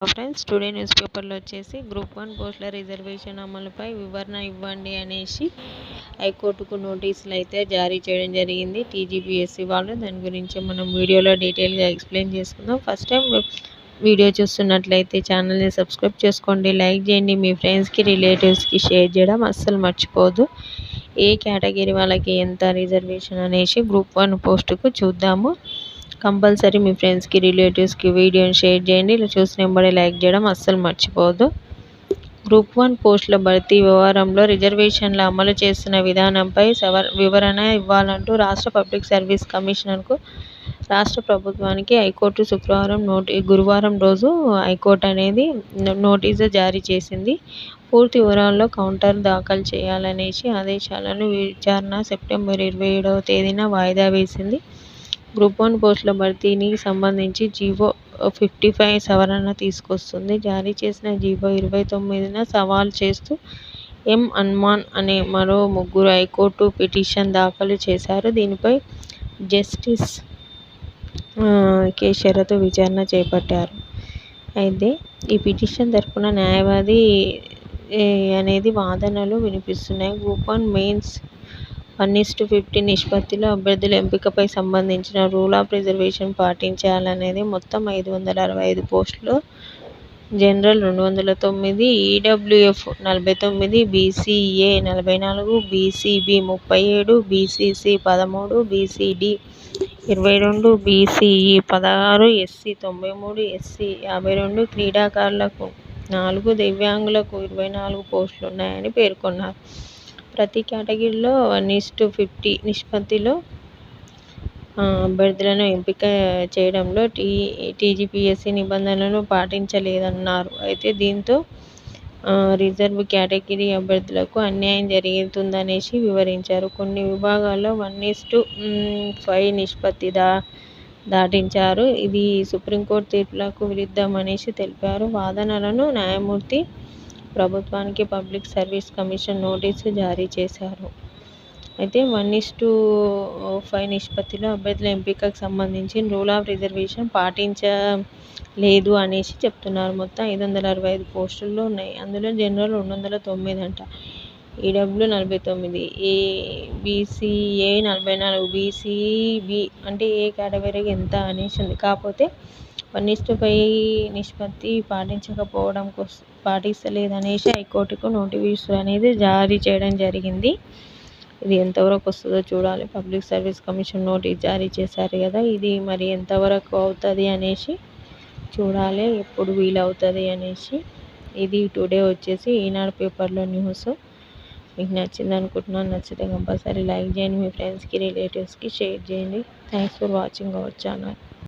Friends today news పేపర్లో వచ్చేసి group one పోస్టుల రిజర్వేషన్ అమలుపై వివరణ ఇవ్వండి అనేసి హైకోర్టుకు నోటీసులు అయితే జారీ చేయడం జరిగింది టీజీపీఎస్సీ వాళ్ళు. దాని గురించి మనం వీడియోలో డీటెయిల్గా ఎక్స్ప్లెయిన్ చేసుకుందాం. ఫస్ట్ టైం వీడియో చూస్తున్నట్లయితే ఛానల్ని సబ్స్క్రైబ్ చేసుకోండి లైక్ చేయండి మీ ఫ్రెండ్స్కి రిలేటివ్స్కి షేర్ చేయడం అస్సలు మర్చిపోదు. ఏ కేటగిరీ వాళ్ళకి ఎంత రిజర్వేషన్ అనేసి గ్రూప్ వన్ పోస్టుకు చూద్దాము. కంపల్సరీ మీ ఫ్రెండ్స్కి రిలేటివ్స్కి వీడియోని షేర్ చేయండి. ఇలా చూసిన వెంబడే లైక్ చేయడం అస్సలు మర్చిపోవద్దు. గ్రూప్ వన్ పోస్టుల భర్తీ వ్యవహారంలో రిజర్వేషన్ల అమలు చేస్తున్న విధానంపై వివరణ ఇవ్వాలంటూ రాష్ట్ర పబ్లిక్ సర్వీస్ కమిషనర్కు రాష్ట్ర ప్రభుత్వానికి హైకోర్టు శుక్రవారం నోటి గురువారం రోజు హైకోర్టు అనేది నోటీసు జారీ చేసింది. పూర్తి వివరాల్లో కౌంటర్ దాఖలు చేయాలనేసి ఆదేశాలను విచారణ సెప్టెంబర్ ఇరవై ఏడవ తేదీన వాయిదా వేసింది. గ్రూప్ వన్ పోస్టుల భర్తీకి సంబంధించి జీవో ఫిఫ్టీ ఫైవ్ సవరణ తీసుకొస్తుంది. జారీ చేసిన జీవో ఇరవై తొమ్మిదిన సవాల్ చేస్తూ ఎం అన్మాన్ అనే మరో ముగ్గురు హైకోర్టు పిటిషన్ దాఖలు చేశారు. దీనిపై జస్టిస్ కే. శరత్ విచారణ చేపట్టారు. అయితే ఈ పిటిషన్ తరపున న్యాయవాది అనేది వాదనలు వినిపిస్తున్నాయి. Group one mains one to fifty నిష్పత్తిలో అభ్యర్థుల ఎంపికపై సంబంధించిన రూల్ ఆఫ్ రిజర్వేషన్ పాటించాలనేది మొత్తం ఐదు వందల అరవై ఐదు పోస్టులు. జనరల్ రెండు వందల తొమ్మిది ఈడబ్ల్యూఎఫ్ నలభై తొమ్మిది బీసీఏ నలభై నాలుగు బీసీబీ ముప్పై ఏడు బీసీసీ పదమూడు బీసీడీ ఇరవై రెండు బీసీఈ పదహారు ఎస్సీ తొంభై మూడు ఎస్సీ యాభై రెండు క్రీడాకారులకు నాలుగు దివ్యాంగులకు ఇరవై నాలుగు పోస్టులు ఉన్నాయని పేర్కొన్నారు. ప్రతి కేటగిరీలో వన్ టు ఫిఫ్టీ నిష్పత్తిలో అభ్యర్థులను ఎంపిక చేయడంలో టీ టీజీపీఎస్సీ నిబంధనలను పాటించలేదన్నారు. అయితే దీంతో రిజర్వ్ కేటగిరీ అభ్యర్థులకు అన్యాయం జరుగుతుందనేసి వివరించారు. కొన్ని విభాగాల్లో వన్ టు ఫైవ్ నిష్పత్తి దా దాటించారు. ఇది సుప్రీంకోర్టు తీర్పులకు విరుద్ధమనేసి తెలిపారు. వాదనలను న్యాయమూర్తి ప్రభుత్వానికి పబ్లిక్ సర్వీస్ కమిషన్ నోటీసు జారీ చేశారు. అయితే వన్ టు ఫైవ్ నిష్పత్తిలో అభ్యర్థుల ఎంపికకు సంబంధించి రూల్ ఆఫ్ రిజర్వేషన్ పాటించలేదు అనేసి చెప్తున్నారు. మొత్తం ఐదు వందల అరవై ఐదు పోస్టుల్లో ఉన్నాయి. అందులో జనరల్ రెండు వందల తొమ్మిది అంట. ఈడబ్ల్యూ నలభై తొమ్మిది ఏ బీసీఏ నలభై నాలుగు బీసీబీ అంటే ఏ కేటగిరీకి ఎంత అనేసి ఉంది. కాకపోతే వన్ టు నిష్పత్తి పాటించకపోవడం కోసం పాటిస్తలేదనేసి హైకోర్టుకు నోటిఫికేషన్ అనేది జారీ చేయడం జరిగింది. ఇది ఎంతవరకు వస్తుందో చూడాలి. పబ్లిక్ సర్వీస్ కమిషన్ నోటీస్ జారీ చేశారు కదా ఇది మరి ఎంతవరకు అవుతుంది అనేసి చూడాలి. ఎప్పుడు వీలవుతుంది అనేసి ఇది టుడే వచ్చేసి ఈనాడు పేపర్లో న్యూస్. మీకు నచ్చింది అనుకుంటున్నాను నచ్చితే కంపల్సరీ లైక్ చేయండి మీ ఫ్రెండ్స్కి రిలేటివ్స్కి షేర్ చేయండి. Thanks for watching our channel.